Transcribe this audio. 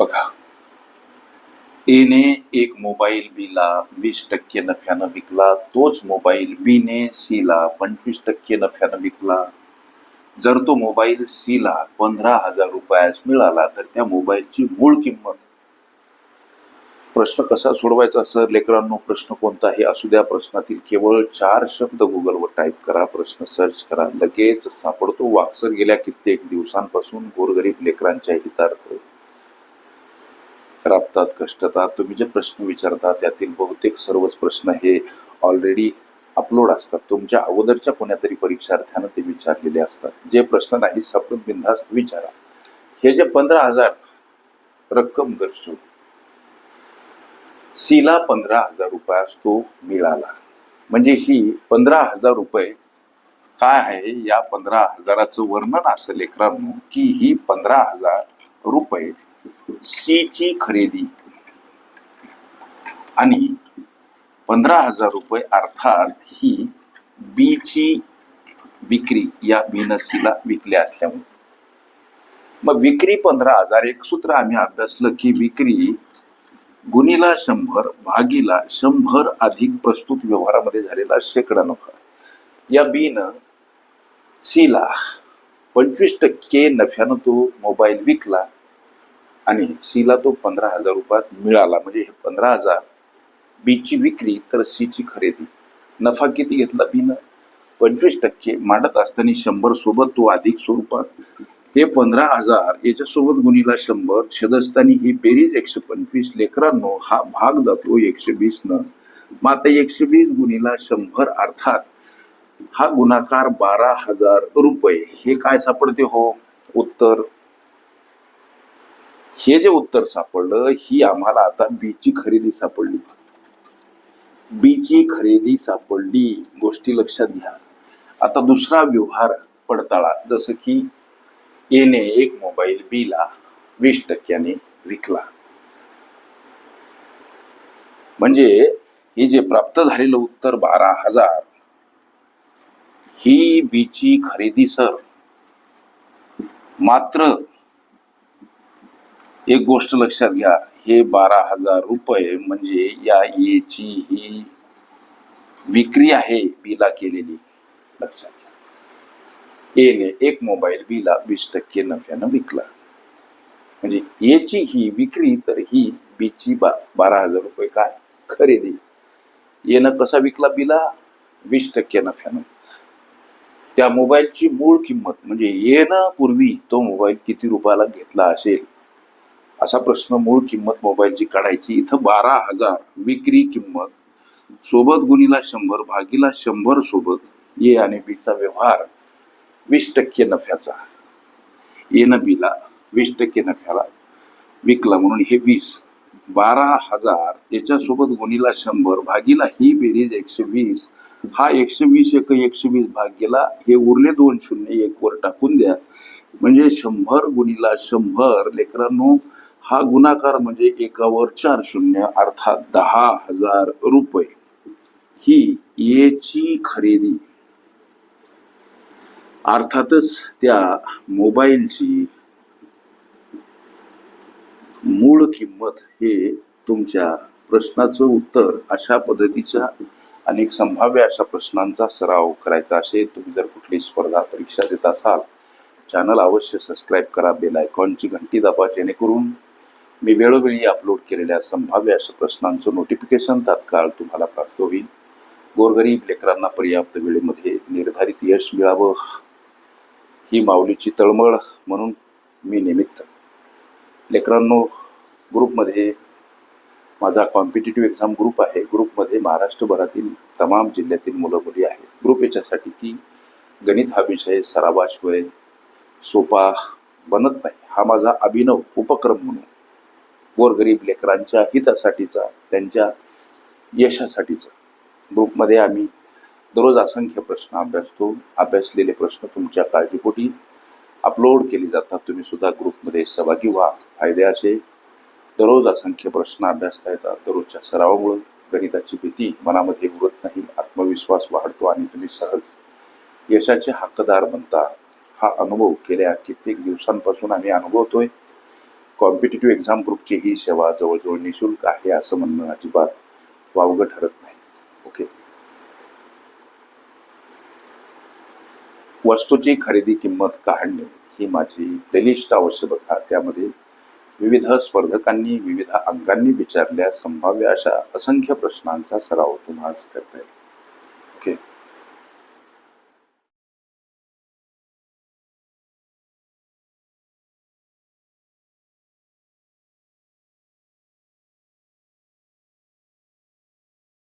बघा. एने एक मोबाईल बीला वीस टक्के नफ्यानं विकला तोच मोबाईल बीने सीला पंचवीस टक्के नफ्यानं विकला. जर तो मोबाईल सीला पंधरा हजार रुपयास मिळाला तर त्या मोबाईलची मूळ किंमत. प्रश्न कसा सोडवायचा सर? लेकरांनो प्रश्न कोणताही असू द्या प्रश्नातील केवळ चार शब्द गुगलवर टाईप करा प्रश्न सर्च करा लगेच सापडतो. वाक्सर गेल्या कित्येक दिवसांपासून गोरगरीब लेकरांच्या हितार्थ. राबतात कष्टतात. तुम्ही जे प्रश्न विचारता त्यातील बहुतेक सर्वच प्रश्न हे ऑलरेडी अपलोड असतात. तुमच्या अगोदरच्या कोणातरी परीक्षार्थ्यानं ते विचारलेले असतात. जे प्रश्न नाही सापडून बिनधास्त विचारा. हे जे पंधरा हजार रक्कम गरजू सीला पंधरा हजार रुपयास तो मिळाला. म्हणजे ही पंधरा हजार रुपये काय आहे या पंधरा हजाराचं वर्णन असं लेकरांनो की ही पंधरा हजार रुपये सीची खरेदी. आणि पंधरा हजार रुपये अर्थात ही बीची विक्री या बीनं सीला विकल्या असल्यामुळे. मग विक्री पंधरा हजार एक सूत्र आम्ही अभ्यासलं की विक्री गुणीला शंभर भागीला शंभर अधिक प्रस्तुत व्यवहारामध्ये झालेला शेकडा नफा. या बीन सीला पंचवीस टक्के नफ्यानं तो मोबाईल विकला. आणि सीला तो पंधरा हजार रुपयात मिळाला. म्हणजे हे पंधरा हजार बीची विक्री तर सीची खरेदी. नफा किती घेतला बीनं? पंचवीस टक्के मांडत असताना शंभर सोबत तो अधिक स्वरूपात. हे पंधरा हजार याच्यासोबत गुणीला शंभर. छेदस्तानी ही बेरीज एकशे पंचवीस. लेकरांनो हा भाग जातो एकशे वीस न. मग आता एकशे वीस गुणीला शंभर अर्थात हा गुणाकार बारा हजार रुपये. हे काय सापडते हो? उत्तर हे जे उत्तर सापडलं ही आम्हाला आता बीची खरेदी सापडली. बीची खरेदी सापडली गोष्टी लक्षात घ्या. आता दुसरा व्यवहार पडताळा जसं की एने एक मोबाईल बीला वीस टक्क्याने विकला. म्हणजे हे जे प्राप्त झालेलं उत्तर बारा हजार ही बीची खरेदी सर मात्र एक गोष्ट लक्षात घ्या. हे बारा हजार रुपये म्हणजे या एची ही विक्री आहे बीला केलेली. लक्षात घ्या. एने एक मोबाईल बीला वीस टक्के नफ्यानं विकला. म्हणजे एची ही विक्री तर ही बीची बा बारा हजार रुपये काय? खरेदी. येणं कसा विकला बिला? वीस टक्के नफ्यानं. त्या मोबाईलची मूळ किंमत म्हणजे येणं पूर्वी तो मोबाईल किती रुपयाला घेतला असेल? असा प्रश्न मूळ किंमत मोबाईलची काढायची. इथं बारा हजार विक्री किंमत. सोबत गुणीला शंभर भागीला शंभर सोबत ए आणि बीचा व्यवहार वीस टक्के नफ्याचा. एन बीला वीस टक्के नफ्याला विकला म्हणून हे वीस. बारा हजार याच्यासोबत गुणीला शंभर भागीला ही बेरीज एकशे वीस हा एकशे वीस एक एकशे वीस भाग गेला हे उरले दोन शून्य एक वर टाकून द्या. म्हणजे शंभर गुणीला शंभर लेकरांनो हा गुणाकार म्हणजे एकावर चार शून्य अर्थात दहा हजार रुपये. ही याची खरेदी. अर्थातच त्या मोबाईलची मूळ किंमत हे तुमच्या प्रश्नाचं उत्तर अशा पद्धतीच्या अनेक संभाव्य अशा प्रश्नांचा सराव करायचा असेल तुम्ही जर कुठली स्पर्धा परीक्षा देत असाल चॅनल अवश्य सबस्क्राईब करा बेल आयकॉनची घंटी दाबा जेणेकरून मी वेळोवेळी अपलोड केलेल्या संभाव्य अशा प्रश्नांचं नोटिफिकेशन तात्काळ तुम्हाला प्राप्त होईल. गोरगरीब लेकरांना पर्याप्त वेळेमध्ये निर्धारित यश मिळावं. ही माऊलीची तळमळ म्हणून मी निमित्त. लेकरांनो ग्रुपमध्ये माझा कॉम्पिटेटिव्ह एक्झाम ग्रुप आहे. ग्रुपमध्ये महाराष्ट्रभरातील तमाम जिल्ह्यातील मुलं मुली आहेत. ग्रुप याच्यासाठी की गणित हा विषय सरावाशिवाय सोपा बनत नाही. हा माझा अभिनव उपक्रम म्हणून गोरगरीब लेकरांच्या हितासाठीचा त्यांच्या यशासाठीचा. ग्रुपमध्ये आम्ही दररोज असंख्य प्रश्न अभ्यासतो. अभ्यासलेले प्रश्न तुमच्या काळजीपोटी अपलोड केले जातात. तुम्ही सुद्धा ग्रुपमध्ये सहभागी व्हा. फायदे असे. दररोज असंख्य प्रश्न अभ्यासता येतात. दररोजच्या सरावामुळं गणिताची भीती मनामध्ये उरत नाही. आत्मविश्वास वाढतो आणि तुम्ही सहज यशाचे हक्कदार बनता. हा अनुभव गेल्या कित्येक दिवसांपासून आम्ही अनुभवतोय. कॉम्पिटेटिव्ह एक्झाम ग्रुपची ही सेवा जवळजवळ निशुल्क आहे असं म्हणणं अजिबात वावगं ठरत नाही. ओके. वस्तूची खरेदी किंमत काढणे ही माझी प्लेलिस्ट अवश्य बघा. त्यामध्ये विविध स्पर्धकांनी विविध अंगांनी विचारल्या संभाव्य अशा असंख्य प्रश्नांचा सराव तुम्हाला करता येईल.